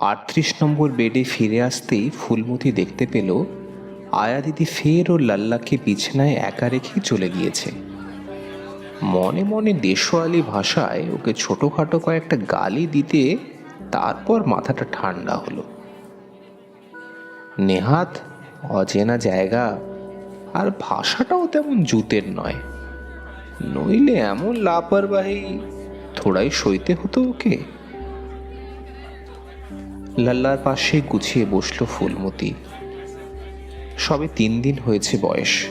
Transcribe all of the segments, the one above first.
আটত্রিশ নম্বর বেডে ফিরে আসতেই ফুলমতি দেখতে পেল আয়া দিদি ফের ও লাল্লাকে বিছানায় একা রেখে চলে গিয়েছে। মনে মনে দেশোয়ালি ভাষায় ওকে ছোটোখাটো কয়েকটা গালি দিতে তারপর মাথাটা ঠান্ডা হলো। নেহাত, অচেনা জায়গা, আর ভাষাটাও তেমন জুতের নয়। নইলে এমন লাপারবাহী, থোড়াই সইতে হতো ওকে। লাল্লার পাশে গুছিয়ে বসল ফুলমতি। সবে তিন দিন হয়েছে বয়স।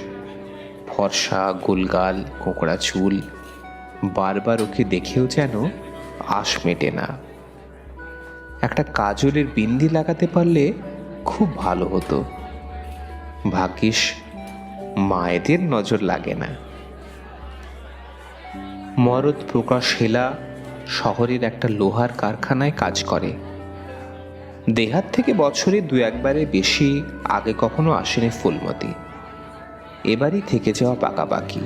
ফর্সা, গোলগাল, কোঁকড়া চুল, বারবার ওকে দেখেও যেন আশ মেটে না। একটা কাজলের বিন্দি লাগাতে পারলে খুব ভালো হতো। ভাগ্যিস মায়েদের নজর লাগে না। মরদ প্রকাশ হেলা শহরের একটা লোহার কারখানায় কাজ করে। দেহাত থেকে বছরে দু একবারে বেশি আগে কখনো আসেনি ফুলমতি। এবারই থেকে যাওয়া পাকাপাকি।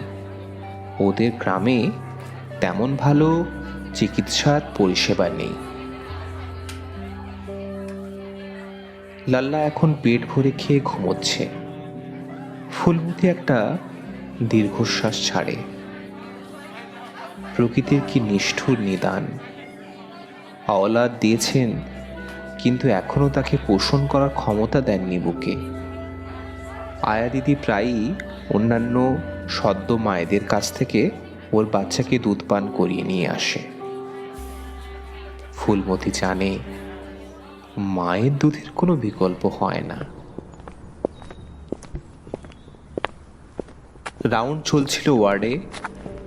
ওদের গ্রামে তেমন ভালো চিকিৎসার পরিষেবা নেই। লাল্লা এখন পেট ভরে খেয়ে ঘুমোচ্ছে। ফুলমতি একটা দীর্ঘশ্বাস ছাড়ে। প্রকৃতির কি নিষ্ঠুর নিদান? আওলাদ দিয়েছেন কিন্তু এখনও তাকে পোষণ করার ক্ষমতা দেননি বুকে। আয়া দিদি প্রায়ই অন্যান্য সদ্য মায়েদের কাছ থেকে ওর বাচ্চাকে দুধ পান করিয়ে নিয়ে আসে। ফুলমতি জানে মায়ের দুধের কোনো বিকল্প হয় না। রাউন্ড চলছিল ওয়ার্ডে।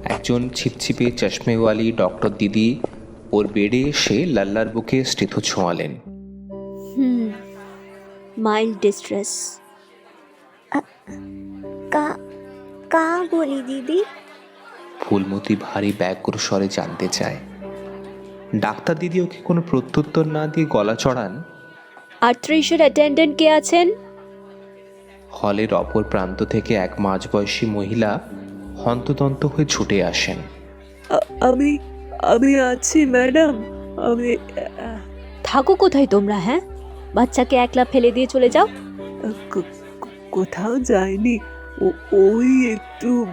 একজন ছিপছিপে চশমেওয়ালি ডক্টর দিদি ওর বেডে এসে লাল্লার বুকে স্টিথ ছোঁয়ালেন। হুম মাইল্ড ডিস্ট্রেস কা কা বলি দিদি? ফুলমতি ভারী ব্যাকুর স্বরে জানতে চায়। ডাক্তার দিদি ওকে কোনো প্রত্যুত্তর না দিয়ে গলা চড়ান। আর্থ্রেইশের অ্যাটেন্ডেন্ট কে আছেন? হলের অপর প্রান্ত থেকে এক মাঝবয়সী মহিলা হন্তদন্ত হয়ে ছুটে আসেন। আমি আমি আছি ম্যাডাম। আমি থাকো কোথায় তোমরা হ্যাঁ? বাচ্চাকে একলা ফেলে দিয়ে চলে যাও। কোথাও যায়নি। ও- ওই একটু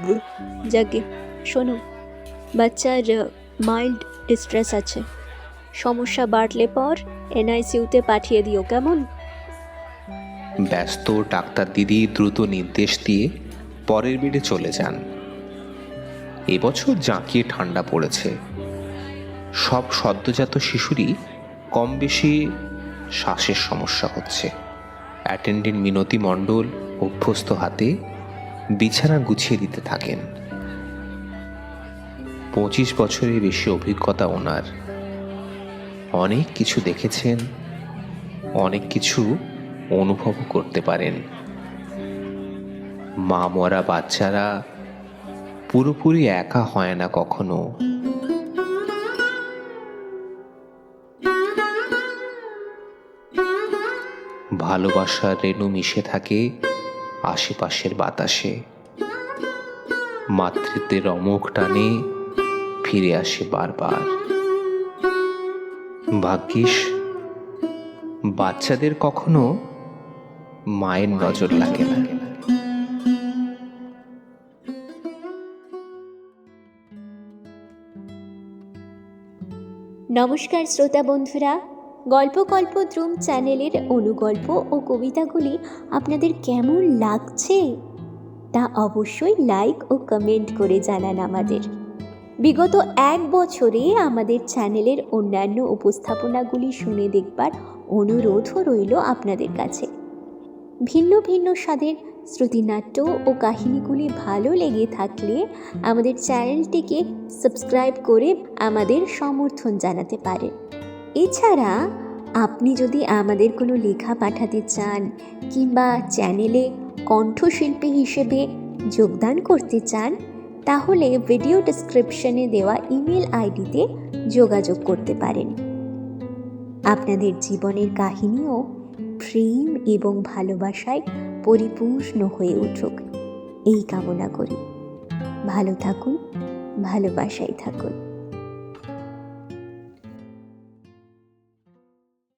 যাকে শোনো বাচ্চার মাইল্ড ডিস্ট্রেস আছে। সমস্যা বাড়লে পর এনআইসিউতে পাঠিয়ে দিও কেমন? ব্যস্ত ডাক্তার দিদি দ্রুত নির্দেশ দিয়ে পরের বেডে চলে যান। এবছর জাঁকিয়ে ঠান্ডা পড়েছে। সব সদ্যজাত শিশুরই কম বেশি শ্বাসের সমস্যা হচ্ছে। অ্যাটেন্ডেন্ট মিনতি মণ্ডল অভ্যস্ত হাতে বিছানা গুছিয়ে দিতে থাকেন। পঁচিশ বছরের বেশি অভিজ্ঞতা ওনার। অনেক কিছু দেখেছেন, অনেক কিছু অনুভব করতে পারেন। মা মরা বাচ্চারা পুরোপুরি একা হয় না কখনো। ভালোবাসার রেণু মিশে থাকে আশেপাশের বাতাসে। মাতৃত্বের অমুক টানে ফিরে আসে বারবার। ভাগ্যিস, বাচ্চাদের কখনো মায়ের নজর লাগে না। নমস্কার শ্রোতা বন্ধুরা গল্প কল্প দ্রুম চ্যানেলের অনুগল্প ও কবিতাগুলি আপনাদের কেমন লাগছে? তা অবশ্যই লাইক ও কমেন্ট করে জানান আমাদের। বিগত এক বছরে আমাদের চ্যানেলের অন্যান্য উপস্থাপনাগুলি শুনে দেখবার অনুরোধও রইল আপনাদের কাছে। ভিন্ন ভিন্ন স্বাদের শ্রুতিনাট্য ও কাহিনীগুলি ভালো লেগে থাকলে আমাদের চ্যানেলটিকে সাবস্ক্রাইব করে আমাদের সমর্থন জানাতে পারেন। এছাড়া আপনি যদি আমাদের কোনো লেখা পাঠাতে চান কিংবা চ্যানেলে কণ্ঠশিল্পী হিসেবে যোগদান করতে চান, তাহলে ভিডিও ডেসক্রিপশনে দেওয়া ইমেল আইডিতে যোগাযোগ করতে পারেন। আপনাদের জীবনের কাহিনীও প্রেম এবং ভালোবাসায় পরিপূর্ণ হয়ে উঠুক। এই কামনা করি। ভালো থাকুন, ভালোবাসায় থাকুন।